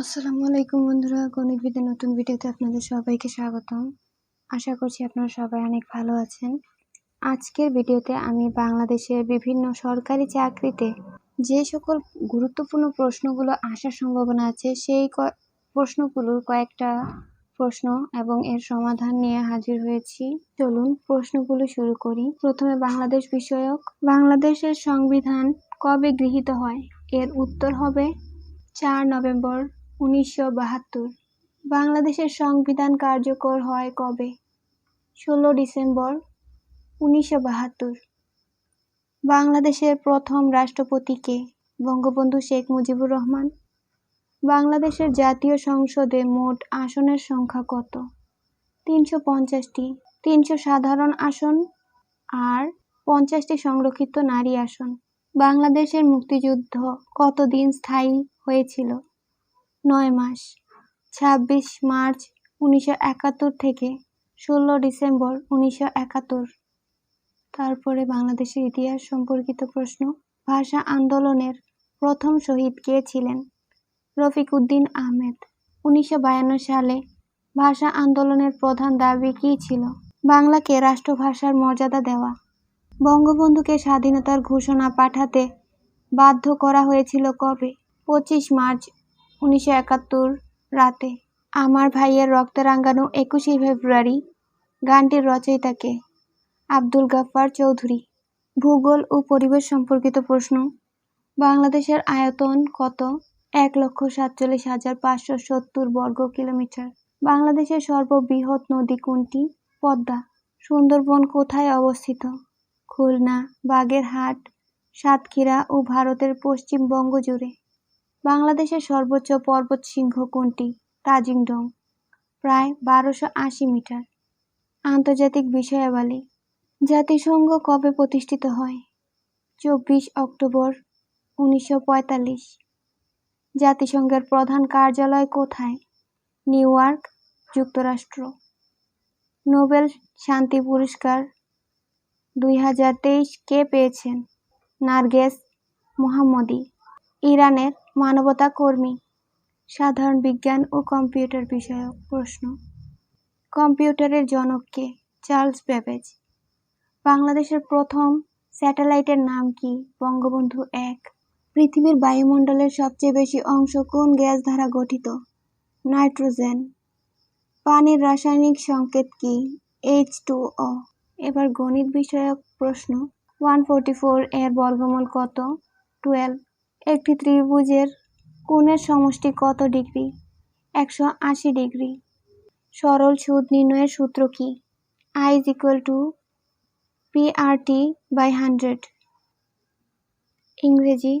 আসসালামু আলাইকুম বন্ধুরা, গণিত বিদ্যার নতুন ভিডিওতে আপনাদের সবাইকে স্বাগতম। আশা করছি আপনারা সবাই অনেক ভালো আছেন। আজকের ভিডিওতে আমি বাংলাদেশের বিভিন্ন সরকারি চাকরিতে যে সকল গুরুত্বপূর্ণ প্রশ্নগুলো আসার সম্ভাবনা আছে, সেই প্রশ্নগুলোর কয়েকটা প্রশ্ন এবং এর সমাধান নিয়ে হাজির হয়েছি। চলুন প্রশ্নগুলো শুরু করি। প্রথমে বাংলাদেশ বিষয়ক। বাংলাদেশের সংবিধান কবে গৃহীত হয়? এর উত্তর হবে চার নভেম্বর উনিশশো বাহাত্তর। বাংলাদেশের সংবিধান কার্যকর হয় কবে? ষোলো ডিসেম্বর, উনিশশো বাহাত্তর। বাংলাদেশের প্রথম রাষ্ট্রপতি কে? বঙ্গবন্ধু শেখ মুজিবুর রহমান। বাংলাদেশের জাতীয় সংসদে মোট আসনের সংখ্যা কত? তিনশো পঞ্চাশটি। তিনশো সাধারণ আসন আর পঞ্চাশটি সংরক্ষিত নারী আসন। বাংলাদেশের মুক্তিযুদ্ধ কতদিন স্থায়ী হয়েছিল? নয় মাস, ছাব্বিশ মার্চ উনিশশো একাত্তর থেকে ষোলো ডিসেম্বর উনিশশো একাত্তর। তারপরে বাংলাদেশের ইতিহাস সম্পর্কিত প্রশ্ন, ভাষা আন্দোলনের প্রথম শহীদ কে ছিলেন? রফিক উদ্দিন আহমেদ, উনিশশো বায়ান্ন সালে ভাষা আন্দোলনের প্রধান দাবি কী ছিল? বাংলাকে রাষ্ট্রভাষার মর্যাদা দেওয়া। বঙ্গবন্ধুকে স্বাধীনতার ঘোষণা পাঠাতে বাধ্য করা হয়েছিল কবে? পঁচিশ মার্চ উনিশশো একাত্তর রাতে আমার ভাইয়ের রক্ত রাঙ্গানো একুশে ফেব্রুয়ারি গানটির রচয়িতাকে আব্দুল গাফফার চৌধুরী। ভূগোল ও পরিবেশ সম্পর্কিত প্রশ্ন। বাংলাদেশের আয়তন কত? এক লক্ষ সাতচল্লিশ হাজার পাঁচশো সত্তর বর্গ কিলোমিটার। বাংলাদেশের সর্ববৃহৎ নদী কোনটি? পদ্মা। সুন্দরবন কোথায় অবস্থিত? খুলনা, বাগেরহাট, সাতক্ষীরা ও ভারতের পশ্চিমবঙ্গ জুড়ে বাংলাদেশের সর্বোচ্চ পর্বতশৃঙ্গ কোনটি? তাজিংডং, প্রায় বারোশো আশি মিটার। আন্তর্জাতিক বিষয়াবলী, জাতিসংঘ কবে প্রতিষ্ঠিত হয়? চব্বিশ অক্টোবর, উনিশশো পঁয়তাল্লিশ। জাতিসংঘের প্রধান কার্যালয় কোথায়? নিউ ইয়র্ক, যুক্তরাষ্ট্র। নোবেল শান্তি পুরস্কার দুই হাজার তেইশ কে পেয়েছেন? নার্গেস মোহাম্মদী। ইরানের মানবতা কর্মী, সাধারণ বিজ্ঞান ও কম্পিউটার বিষয়ক প্রশ্ন। কম্পিউটারের জনক কে? চার্লস বেবেজ বাংলাদেশের প্রথম স্যাটেলাইটের নাম কি? বঙ্গবন্ধু এক। পৃথিবীর বায়ুমণ্ডলের সবচেয়ে বেশি অংশ কোন গ্যাস দ্বারা গঠিত? নাইট্রোজেন। পানির রাসায়নিক সংকেত কি? H two O. এবার গণিত বিষয়ক প্রশ্ন। ওয়ান ফোরটি ফোর এর বর্গমূল কত? টুয়েলভ। একটি ত্রিভুজের কোণের সমষ্টি কত ডিগ্রি? একশো আশি ডিগ্রি। সরল সুদ নির্ণয়ের সূত্র কি? I is equal to P R T by hundred ইংরেজি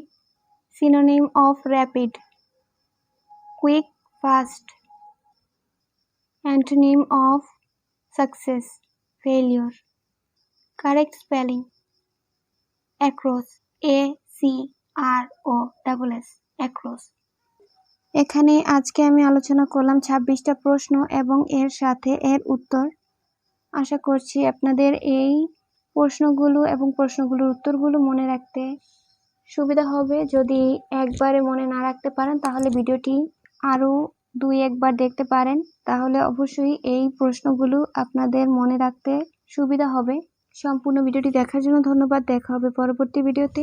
synonym of rapid quick fast antonym of success failure correct spelling across A C R O double S across এখানে আজকে আমি আলোচনা করলাম ছাব্বিশটা প্রশ্ন এবং এর সাথে এর উত্তর। আশা করছি আপনাদের এই প্রশ্নগুলো এবং প্রশ্নগুলোর উত্তরগুলো মনে রাখতে সুবিধা হবে। যদি একবারে মনে না রাখতে পারেন, তাহলে ভিডিওটি আরও দুই, একবার দেখতে পারেন। তাহলে অবশ্যই এই প্রশ্নগুলো আপনাদের মনে রাখতে সুবিধা হবে। সম্পূর্ণ ভিডিওটি দেখার জন্য ধন্যবাদ। দেখা হবে পরবর্তী ভিডিওতে।